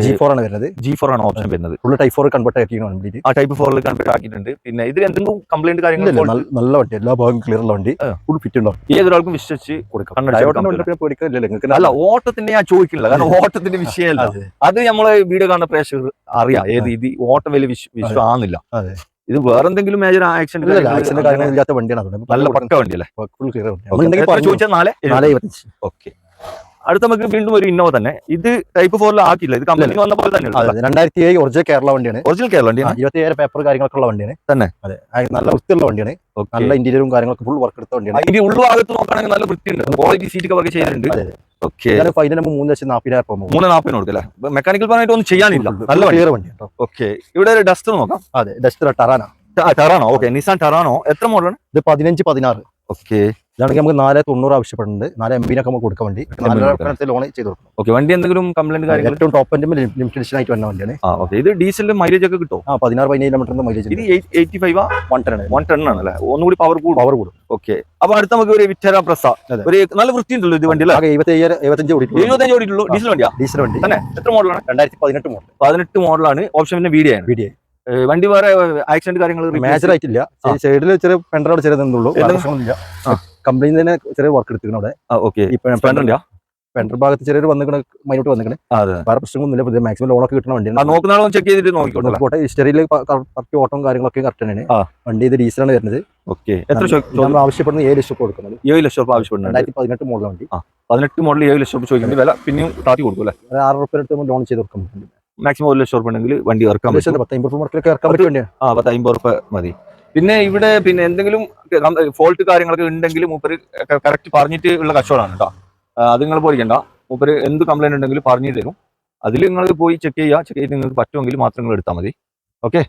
ജി ഫോർ ആണ് വരുന്നത്. ജി ഫോർ ആണ് ഓപ്ഷൻ വരുന്നത്. ഫുള്ള് ടൈപ്പ് ഫോർ കൺവേർട്ട് ആക്കിയാണ് ആ ടൈപ്പ് ഫോറിൽ കൺവേർട്ട് ആക്കിയിട്ടുണ്ട്. പിന്നെ ഇതിൽ എന്തെങ്കിലും കംപ്ലൈന്റ് കാര്യങ്ങളും നല്ല- വണ്ടി എല്ലാ ഭാഗം ക്ലിയർ ഉള്ള വണ്ടി. ഫുൾ ഫിറ്റ് ഉണ്ടാവും ഏതൊരാൾക്കും വിശ്വസിച്ച് കൊടുക്കാം. അല്ല ഓട്ടത്തിന്റെ ഞാൻ ചോദിക്കില്ല. കാരണം ഓട്ടത്തിന്റെ വിഷയമല്ല. അതെ. നമ്മളെ വീഡിയോ കാണുന്ന പ്രേക്ഷകർ അറിയാം. ഏത് ഇത് ഓട്ടം വലിയ വിശ്വാസം ആണെന്നില്ല. ഇത് വേറെന്തെങ്കിലും മേജർ ആക്സിഡന്റ് വണ്ടിയാണ്. നല്ല പക്ക വണ്ടിയല്ലേ? ഫുൾ ചോദിച്ചാൽ നാല് നാല് ഓക്കെ അടുത്ത നമുക്ക് വീണ്ടും ഒരു ഇന്നോവ തന്നെ. ഇത് ടൈപ്പ് ഫോറിൽ ആക്കില്ല ഇത് കമ്പനി വന്ന പോലെ തന്നെ രണ്ടായിരത്തി ഏഴ് ഒറിജിനൽ കേരള വണ്ടിയാണ്. ഒറിജിനൽ കേരള വണ്ടിയാണ്. ഇരുപത്തി ഏഴ് പേപ്പർ കാര്യങ്ങളൊക്കെ ഉള്ള വണ്ടിയാണ്. തന്നെ? അതെ നല്ല വൃത്തിയുള്ള വണ്ടിയാണ്. നല്ല ഇന്റീരിയറും കാര്യങ്ങളൊക്കെ ഫുൾ വർക്ക് എടുത്ത വണ്ടിയാണ്. ഉള്ള ഉൾഭാഗത്ത് നോക്കുകയാണെങ്കിൽ നല്ല വൃത്തിയുണ്ട്. ക്വാളിറ്റി സീറ്റ് ഒക്കെ ചെയ്തിട്ടുണ്ട്. ഓക്കെ ഫൈനൽ നമുക്ക് മൂന്ന് ലക്ഷം നാൽപ്പതിനായിരം പോകും. മൂന്ന് നാൽപ്പതിന് കൊടുക്കല്ലേ മെക്കാനിക്കൽ പറഞ്ഞിട്ട് ഒന്നും ചെയ്യാനില്ല. നല്ല ക്ലിയർ വണ്ടി. ഓക്കെ ഇവിടെ ഒരു ഡസ്റ്റർ നോക്കാം. അതെ Duster Terrano Terrano okay Nissan Terrano എത്ര മോഡലാണ് ഇത് പതിനഞ്ച് പതിനാറ്. ഓക്കെ ഇതാണെങ്കിൽ നമുക്ക് നാല് തൊണ്ണൂറ് ആവശ്യപ്പെടുന്നുണ്ട്. നാല് എം ബി നമുക്ക് കൊടുക്കാൻ വേണ്ടി. നാല്. ലോൺ ചെയ്ത് കൊടുക്കും. ഓക്കെ വണ്ടി എന്തെങ്കിലും കംപ്ലൈന്റ് കാര്യങ്ങൾ ഏറ്റവും ടോപ്പ് എൻഡ് ലിമിറ്റഡ് എഡിഷൻ ആയിട്ട് വന്ന വണ്ടിയാണ്. ആ ഓക്കെ ഇത് ഡീസലിന്റെ മൈലേജ് ഒക്കെ കിട്ടും ആ പതിനാറ് പതിനേഴ് കിലോമീറ്ററിന്റെ മൈലേജ് ഇത് eighty five one ten one ten ആണ്. അല്ലേ? ഒന്നുകൂടി പവർ കൂടും. പവർ കൂടും. ഓക്കെ അപ്പൊ അടുത്ത നമുക്ക് ഒരു വിറ്റര പ്രസ. ഒരു നല്ല വൃത്തിയുണ്ടല്ലോ ഇത് വണ്ടി എഴുപത്തഞ്ച് ഓടിയിട്ടുള്ളൂ. ഡീസൽ വണ്ടിയാ? ഡീസൽ വണ്ടി. തന്നെ? എത്ര മോഡലാണ് രണ്ടായിരത്തി പതിനെട്ട് മോഡൽ പതിനെട്ട് മോഡലാണ് ഓപ്ഷൻ പിന്നെ വീഡിയോ ആണ്. വീഡിയോ വണ്ടി വേറെ ആക്സിഡന്റ് കാര്യങ്ങൾ മേജർ ആയിട്ടില്ല. സൈഡിൽ ചെറിയ പെൻഡറോട് ചെറിയ നിന്നുള്ളൂ കമ്പനിയിൽ തന്നെ ചെറിയ വർക്ക് എടുത്തിരിക്കണം അവിടെ. ഓക്കെ പെൻഡർ ഭാഗത്ത് ചെറിയൊരു വന്നിക്കണ മൈനോട്ട് വന്നിക്കണേ വേറെ പ്രശ്നങ്ങളൊന്നുമില്ല പുതിയ മാക്സിമം ലോൺ ഒക്കെ കിട്ടുന്ന ആ വണ്ടിയാണ് ചെക്ക് ചെയ്തിട്ട് നോക്കിക്കോട്ടെ ഹിസ്റ്ററിയിൽ കറക്റ്റ് ഓട്ടം കാര്യങ്ങളൊക്കെ കറക്റ്റ് തന്നെയാണ്. വണ്ടി ഇത് ഡീസലാണ് വരുന്നത്. ഓക്കെ എത്ര നമ്മൾ ആവശ്യപ്പെടുന്നത് ഏഴ് ലക്ഷം കൊടുക്കുന്നത് ഏഴ് ലക്ഷം രൂപ ആവശ്യപ്പെടുന്നുണ്ട്. രണ്ടായിരത്തി പതിനെട്ട് മോഡൽ വണ്ടി. പതിനെട്ട് മോഡൽ ഏഴ് ലക്ഷം രൂപ ചോദിക്കുന്നത് വില പിന്നെയും താത്തി കൊടുക്കും അല്ലേ? ആറ് റുപ്യ എടുത്ത് ലോൺ ചെയ്ത് കൊടുക്കാൻ മാക്സിമം ഒരു ലക്ഷം രൂപ ഉണ്ടെങ്കിൽ വണ്ടി ഇറക്കാൻ പറ്റും. പത്ത് അമ്പത് റുപ്യ മതി. പിന്നെ ഇവിടെ പിന്നെ എന്തെങ്കിലും ഫോൾട്ട് കാര്യങ്ങളൊക്കെ ഉണ്ടെങ്കിൽ മൂപ്പര് കറക്റ്റ് പറഞ്ഞിട്ട് ഉള്ള കച്ചവടമാണ് കേട്ടോ. അത് നിങ്ങൾ പോരിക്കണ്ട മൂപ്പര് എന്ത് കംപ്ലൈന്റ് ഉണ്ടെങ്കിലും പറഞ്ഞു തരും. അതിൽ നിങ്ങൾ പോയി ചെക്ക് ചെയ്യുക. ചെക്ക് ചെയ്ത് നിങ്ങൾക്ക് പറ്റുമെങ്കിൽ മാത്രം നിങ്ങൾ എടുത്താൽ മതി. ഓക്കെ